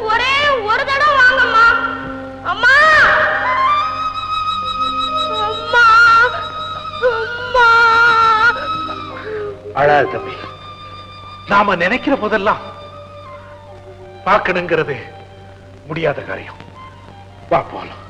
ஒரே ஒரு தடவை வாங்கம்மா. அம்மா! அம்மா! அம்மா! அழாத தம்பி. நாம நினைக்கிற போதெல்லாம் பார்க்கணுங்கிறது முடியாத காரியம். வா போலாம்.